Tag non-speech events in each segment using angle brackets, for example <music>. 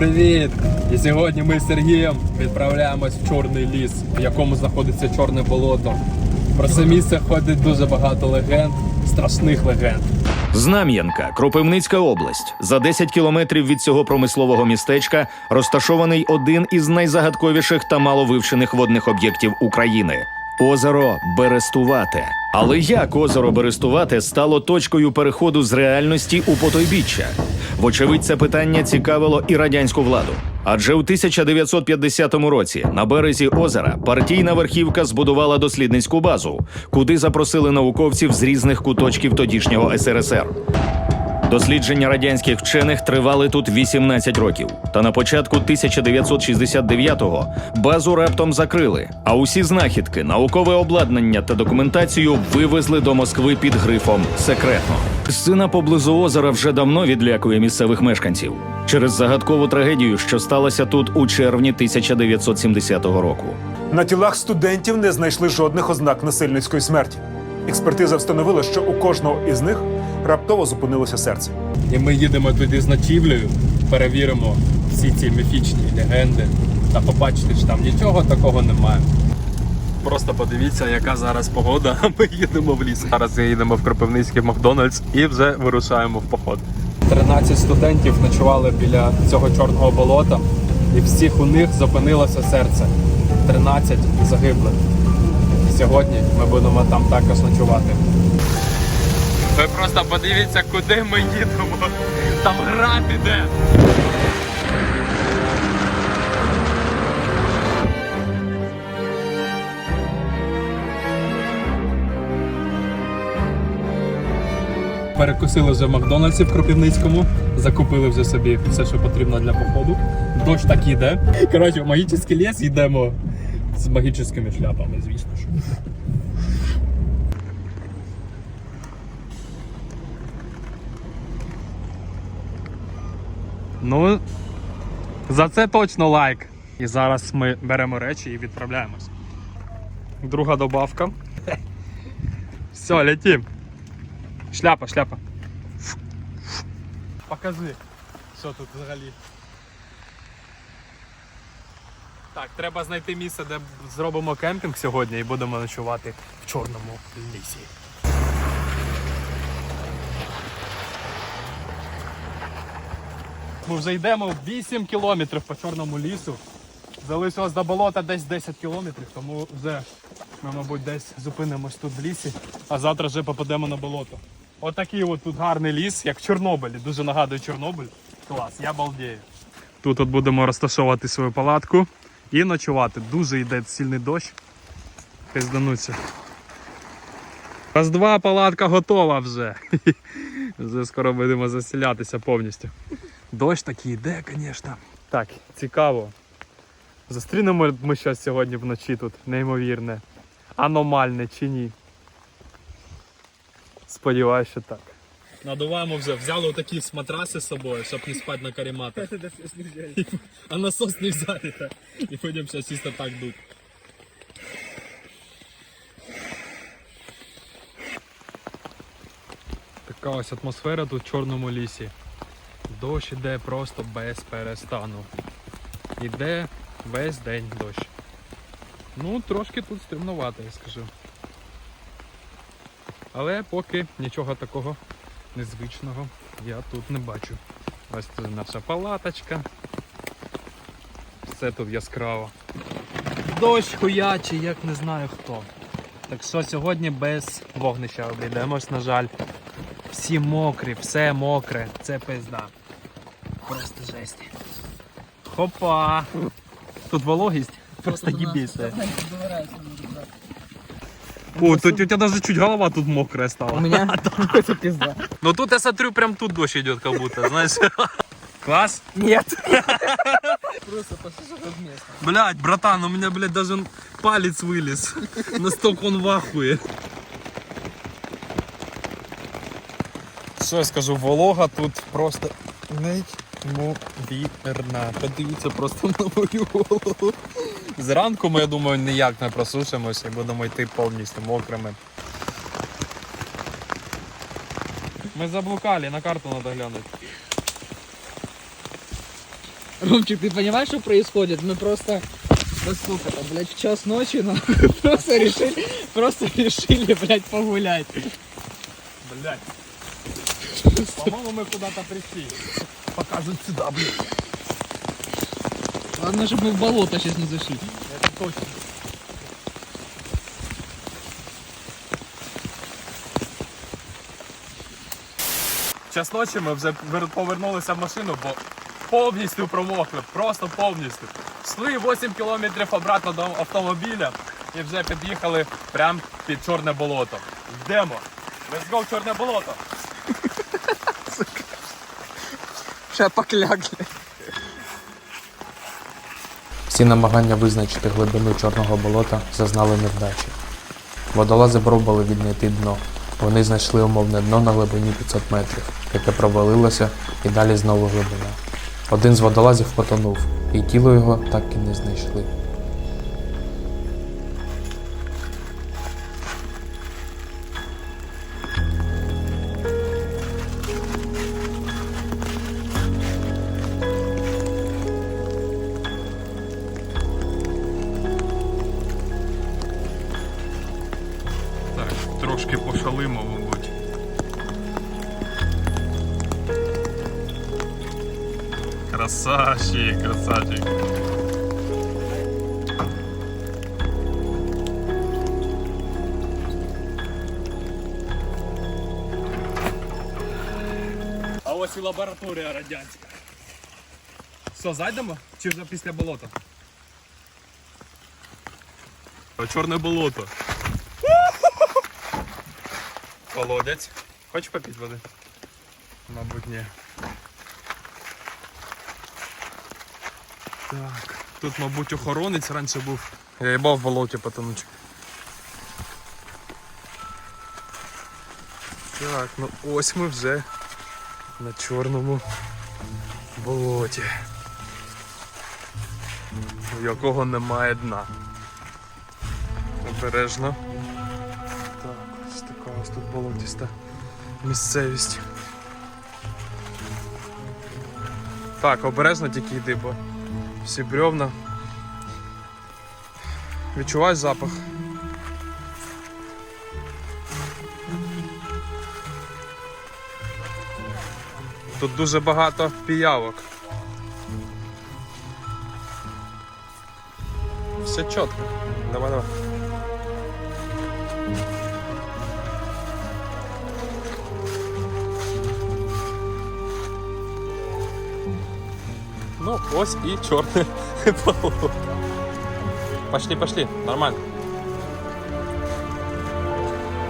Привіт! І сьогодні ми з Сергієм відправляємось в чорний ліс, в якому знаходиться чорне болото. Про це місце ходить дуже багато легенд, страшних легенд. Знам'янка, Кропивницька область. За 10 кілометрів від цього промислового містечка розташований один із найзагадковіших та маловивчених водних об'єктів України озеро Берестувате. Але як озеро Берестувате стало точкою переходу з реальності у потойбіччя? Вочевидь, це питання цікавило і радянську владу. Адже у 1950 році на березі озера партійна верхівка збудувала дослідницьку базу, куди запросили науковців з різних куточків тодішнього СРСР. Дослідження радянських вчених тривали тут 18 років. Та на початку 1969-го базу раптом закрили. А усі знахідки, наукове обладнання та документацію вивезли до Москви під грифом секретно. Сцена поблизу озера вже давно відлякує місцевих мешканців через загадкову трагедію, що сталася тут у червні 1970 року. На тілах студентів не знайшли жодних ознак насильницької смерті. Експертиза встановила, що у кожного із них раптово зупинилося серце. І ми їдемо туди з ночівлею, перевіримо всі ці міфічні легенди та побачите, що там нічого такого немає. Просто подивіться, яка зараз погода. <laughs> Ми їдемо в ліс. Зараз їдемо в Кропивницький Макдональдс і вже вирушаємо в поход. 13 студентів ночували біля цього чорного болота, і всіх у них зупинилося серце. 13 загиблих. Сьогодні ми будемо там також ночувати. Ви просто подивіться, куди ми їдемо. Там град іде. Перекусили вже в Макдональдсі в Кропивницькому, закупили вже собі все, що потрібно для походу. Дощ так іде. Коротше, в магічний ліс йдемо з магічними шляпами, звісно ж. Ну, за це точно лайк. І зараз ми беремо речі і відправляємось. Друга добавка. <laughs> Все, летим. Шляпа, шляпа. Покажи, що тут взагалі. Так, треба знайти місце, де зробимо кемпінг сьогодні і будемо ночувати в чорному лісі. Ми вже йдемо 8 кілометрів по чорному лісу. Залишилось до болота десь 10 кілометрів, тому вже ми, мабуть, десь зупинимось тут в лісі, а завтра вже попадемо на болото. Отакий от тут гарний ліс, як в Чорнобилі. Дуже нагадує Чорнобиль. Клас, я балдею. Тут от будемо розташовувати свою палатку і ночувати. Дуже йде сильний дощ. Пиздануться. Раз два палатка готова вже. <laughs> Вже скоро будемо заселятися повністю. Дощ такий йде, звісно. Так, цікаво. Зустрінемо ми щось сьогодні вночі тут, неймовірне. Аномальне чи ні. Сподіваюсь, що так. Надуваємо вже, взяли такі матраси з собою, щоб не спати на карематах. А насос не взяли. І будемо зараз чисто так дуть. Така ось атмосфера тут в чорному лісі. Дощ іде просто без перестану. Іде весь день дощ. Ну, трошки тут стримнувато, я скажу. Але поки нічого такого незвичного я тут не бачу. Ось тут наша палаточка. Все тут яскраво. Дощ хуячий, як не знаю хто. Так що сьогодні без вогнища обійдемось, на жаль. Всі мокрі, все мокре, це пизда. Просто жесть. Хопа! Тут вологість просто їбіся. О, тут у тебя даже чуть голова тут мокрая стала. У меня какой-то <laughs> пизда. Но тут я смотрю, прям тут дождь идет, как будто, знаешь. <laughs> Класс. Нет. Просто послушай тут место. Блять, братан, у меня, блядь, даже палец вылез. Настолько он в ахуе. Що я скажу, волога тут просто неймовірна. Подивіться просто на мою голову. Зранку ми, я думаю, ніяк не просушимося і будемо йти повністю мокрими. Ми заблукали, на карту треба глянути. Ромчик, ты понимаешь, что происходит? Мы просто... Да сколько там, блядь, в час ночи, но <laughs> просто решили, просто решили, блядь, погулять. Блять. <laughs> По-моему, мы куда-то пришли. Покажут сюда, блядь. Ладно, чтобы мы в болото сейчас не зашли. Это точно. Час ночі ми вже вер- повернулися в машину, бо повністю промокли, просто повністю. Йшли 8 кілометрів обратно до автомобіля і вже під'їхали прямо під чорне болото. Йдемо. Let's go в чорне болото. Сейчас поклякли. Всі намагання визначити глибину чорного болота зазнали невдачі. Водолази пробували віднайти дно. Вони знайшли умовне дно на глибині 500 метрів, яке провалилося і далі знову глибина. Один з водолазів потонув, і тіло його так і не знайшли. Красавчик, красавчик. А ось і лабораторія радянська. Що, зайдемо? Чи вже після болота? Чорне болото. <laughs> Колодязь. Хочеш попити води? Мабуть, ні. Так, тут, мабуть, охоронець раніше був. Я їбав в болоті потонуть. Так, ну ось ми вже на чорному болоті. У якого немає дна. Обережно. Так, ось така ось тут болотіста місцевість. Так, обережно тільки йди, бо всі бревна. Відчуваєш запах? Тут дуже багато піявок. Все чітко. Давай, давай. Ну, ось і чорне <laughs> болото. Пошли, пошли, нормально.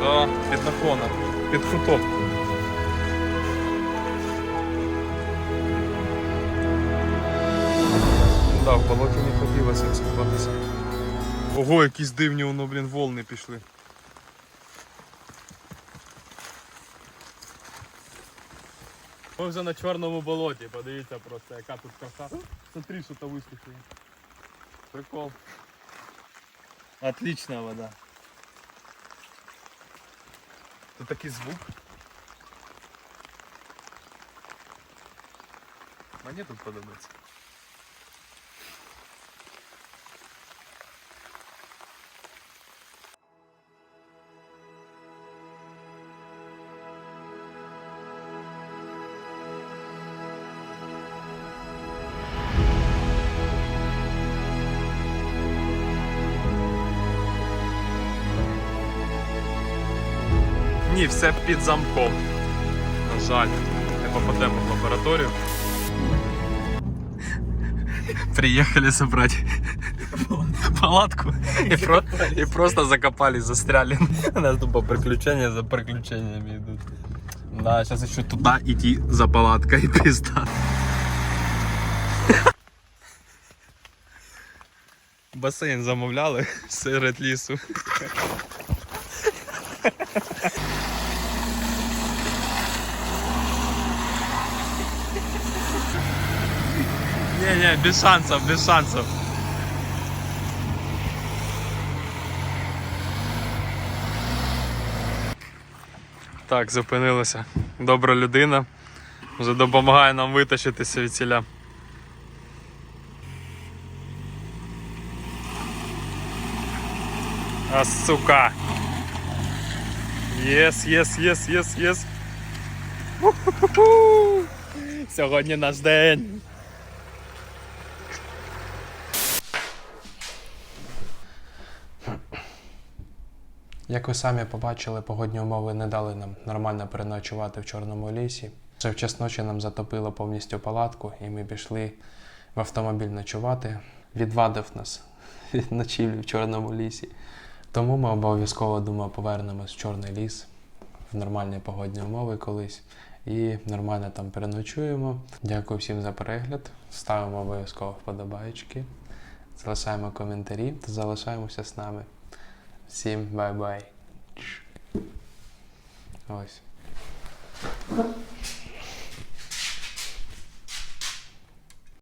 Да, під наклоном. Да, в болоті не хотілося скупатися. Ого, якісь дивні воно, блін, волни пішли. Ми вже на чорному болоті, подивіться просто, яка тут краса. Смотри, що то вискочило. Прикол. Отличная вода. Тут такий звук. Мені тут подобається. Ні, все під замком. На жаль, не попадемо в лабораторію. Приехали собрать палатку и, про- и просто закопали, застряли. У нас тупо приключения за приключениями идут. Да, сейчас еще туда идти за палаткой, <laughs> пизда. Басейн замовляли серед лісу. Не-не, без шансов, без шансов. Так, зупинилася. Добра людина. Вже допомагає нам витащитися від ціля. А сука! Єс, єс, єс, єс, єс. Сьогодні наш день. Як ви самі побачили, погодні умови не дали нам нормально переночувати в Чорному лісі. Вже в час ночі нам затопило повністю палатку, і ми пішли в автомобіль ночувати. Відвадив нас <laughs> від ночівлі в Чорному лісі. Тому ми обов'язково думаю, повернемось в Чорний ліс в нормальні погодні умови колись. І нормально там переночуємо. Дякую всім за перегляд. Ставимо обов'язково вподобайки, залишаємо коментарі та залишаємося з нами. Всім бай-бай. Ось.